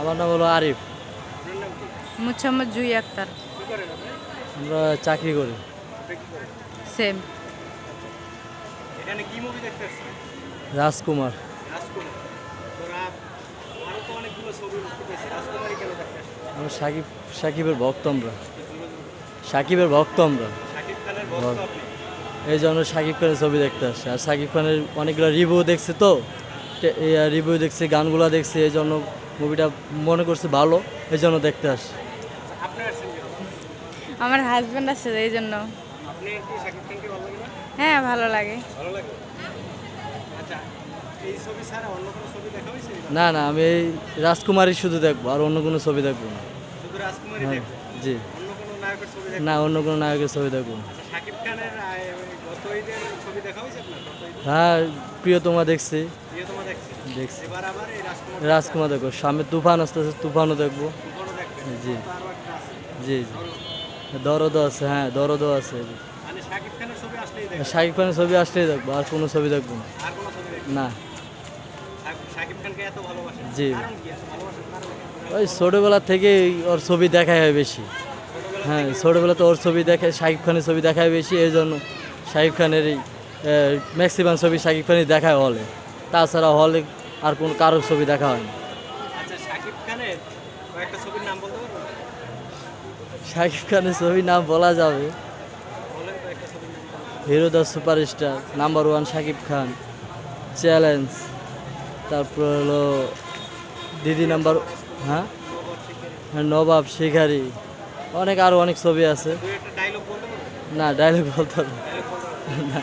আমার নাম হলো আরিফ। মুছাম্মদ জুই আক্তার। আমরা চাকরি করি। সেম এখানে কি মুভি দেখতে আসছেন? রাজকুমার। আমরা সাকিব সাকিবের ভক্ত আমরা। সাকিবের ভক্ত আমরা। এই জন্য সাকিব খানের ছবি দেখতে আসছে। আর সাকিব খানের অনেকগুলো রিভিউ দেখছে তো। রিভিউ দেখছি গানগুলো দেখছি এই জন্য মুভিটা মনে করছি ভালো এই জন্য দেখতে আসছে। আমার হাজব্যান্ড আছে এই জন্য। আপনি কি শাকিব খানকে ভালো লাগে না? হ্যাঁ ভালো লাগে। ভালো লাগে? আচ্ছা এই ছবি ছাড়া অন্য কোনো ছবি দেখা হয়েছে? না না আমি এই রাজকুমারই শুধু দেখব আর অন্য কোনো ছবি দেখব না। হ্যাঁ জি। অন্য কোনো নায়কের ছবি দেখবেন না অন্য কোনো নায়কের ছবি দেখব না। আচ্ছা হ্যাঁ প্রিয়তমা দেখছি। দেখছি। রাজকুমার দেখব সামনে তুফান আসতেছে, তুফানও দেখব। জি। তো জি জি। দরদও আছে হ্যাঁ দরদও আছে। শাকিব খানের ছবি আসলেই খানের দেখব, আর কোনো ছবি দেখব না। না। জি। ওই ছোটোবেলা থেকেই ওর ছবি দেখাই হয় বেশি। হ্যাঁ ছোটোবেলাতে ওর ছবি দেখে, শাকিব খানের ছবি দেখায় বেশি, এই জন্য শাকিব খানের এই ম্যাক্সিমাম ছবি শাকিব খানই দেখায় হলে তাছাড়া হলে আর কোনো কারোর ছবি দেখা হয়নি। আচ্ছা শাকিব খানের ছবির নাম বলা যাবে। Hero the superstar number one Shakib Khan challenge তারপর হলো দিদি নাম্বার হ্যাঁ? হ্যাঁ, নবাব শিকারি অনেক আরও অনেক ছবি আছে। না ডায়লগ বলতে হবে। না।